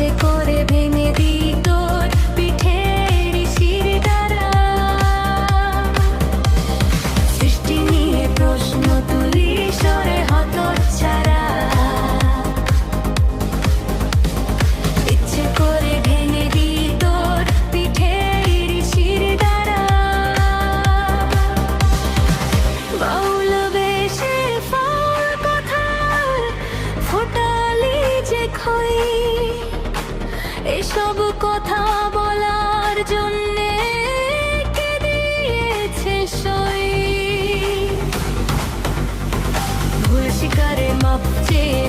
ইচ্ছে করে ভেঙে দিত। এসব কথা বলার জন্যে কে দিয়েছে সই? ভুল শিকারে মাপ চেয়ে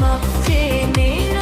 Mafia